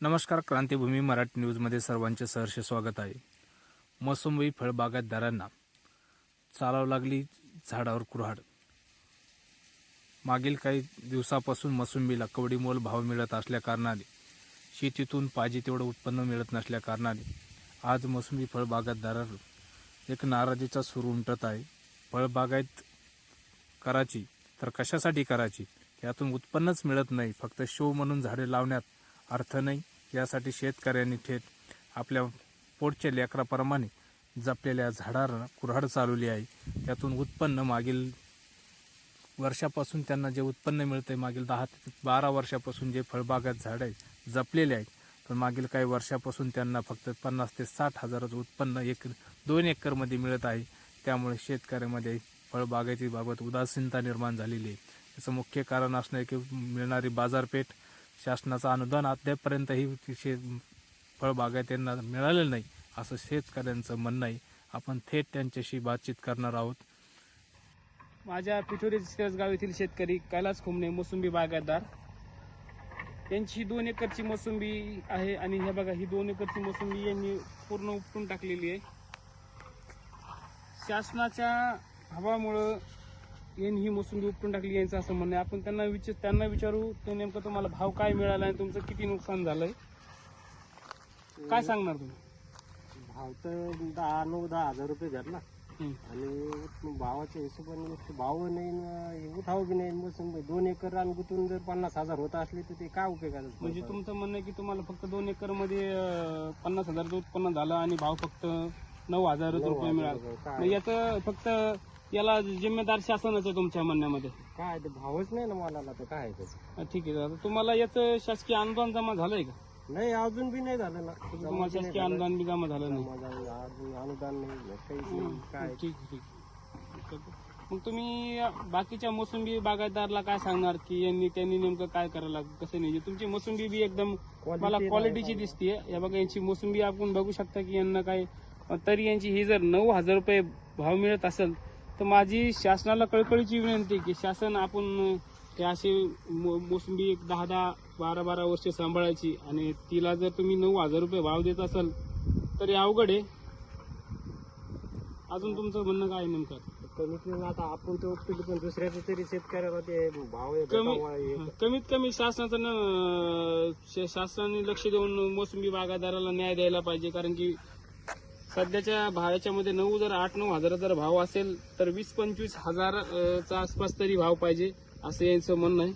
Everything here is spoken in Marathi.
नमस्कार क्रांतीभूमी मराठी न्यूजमध्ये सर्वांचे सहर्ष स्वागत आहे. मोसंबी फळबागायतदारांना चालावं लागली झाडावर कुऱ्हाड. मागील काही दिवसापासून मोसंबीला कवडी मोल भाव मिळत असल्याकारणाने शेतीतून पाहिजे तेवढं उत्पन्न मिळत नसल्याकारणाने आज मोसंबी फळबागायतदारावर एक नाराजीचा सूर उमटत आहे. फळबागायत करायची तर कशासाठी करायची? यातून उत्पन्नच मिळत नाही. फक्त शो म्हणून झाडे लावण्यात अर्थ नाही. यासाठी शेतकऱ्यांनी थेट आपल्या पोटच्या लेकराप्रमाणे जपलेल्या झाडांना कुऱ्हाड चालवली आहे. त्यातून उत्पन्न मागील वर्षापासून त्यांना जे उत्पन्न मिळते मागील दहा ते बारा वर्षापासून जे फळबागात झाड आहे जपलेले आहेत पण मागील काही वर्षापासून त्यांना फक्त पन्नास ते साठ हजाराचं उत्पन्न एक दोन एकरमध्ये मिळत आहे. त्यामुळे शेतकऱ्यामध्ये फळबागायतीबाबत उदासीनता निर्माण झालेली आहे. याचं मुख्य कारण असणं आहे की मिळणारी बाजारपेठ शासनाचं अनुदान अद्यापपर्यंतही शे फळबागायतींना मिळालेलं नाही असं शेतकऱ्यांचं म्हणणं आहे. आपण थेट त्यांच्याशी बातचीत करणार आहोत. माझ्या पिठोरी सिरसगाव येथील शेतकरी कैलास खुमणे मोसंबी बागायतदार. यांची दोन एकरची मोसंबी आहे आणि हे बघा ही दोन एकरची मोसंबी यांनी पूर्ण उपटून टाकलेली आहे. शासनाच्या हवामुळं यांनी ही मोसंबी उपटून टाकली यांचं असं म्हणणं आहे. आपण त्यांना विचार त्यांना विचारू ते नेमकं तुम्हाला भाव काय मिळाला आणि तुमचं किती नुकसान झालंय? काय सांगणार तुम्ही? भाव तर दहा नऊ दहा हजार रुपये धरला. आणि भावाच्या हिशोबाने भाव नाही न उठाव बी नाही बसून दोन एकर रान गुतून जर पन्नास हजार होत असले तर ते काय उपयोगाचं म्हणजे तुमचं म्हणणं आहे की तुम्हाला फक्त दोन एकरमध्ये पन्नास हजारचं उत्पन्न झालं आणि भाव फक्त नऊ हजार रुपये मिळाला. मग याचं फक्त याला जिम्मेदार शासनच आहे तुमच्या म्हणण्यामध्ये. काय ते भावच नाही ना मला तर काय आहे त्याचं अं, ठीक आहे. आता तुम्हाला याचं शासकीय अनुदान जमा झालंय का? नाही अजून बी नाही झालं ना. तुम्हाला शासकीय अनुदान बी जमा झालं नाही. अजून अनुदान नाही काहीच नाही काय? ठीक ठीक. मग तुम्ही बाकीच्या मोसंबी बागायतदारला काय सांगणार की यांनी त्यांनी नेमकं काय करायला कसं नाही? तुमची मोसंबी बी एकदम Quality मला नाही क्वालिटीची. दिसतीये. या बघा यांची मोसंबी आपण बघू शकता की यांना काय तरी यांची ही जर नऊ हजार रुपये भाव मिळत असेल तर माझी शासनाला कळकळीची विनंती की शासन आपण ते असे मोसंबी एक दहा दहा बारा बारा वर्ष सांभाळायची आणि तिला जर तुम्ही नऊ हजार रुपये भाव देत असाल तर अवघड आहे. अजून तुमचं म्हणणं काय नेमकं? कमीत कमी आता आपण तो पण दुसऱ्याचं तरी शेतकऱ्याला ते भाव कमी कमीत कमी शासनाचं न- शासनाने लक्ष देऊन मोसंबी बागायतदाराला न्याय द्यायला पाहिजे कारण की सध्याच्या भावाच्या मध्ये नऊ जर आठ नऊ हजार जर भाव असेल तर वीस पंचवीस हजारचा आसपास तरी भाव पाहिजे असं यांचं म्हणणं आहे.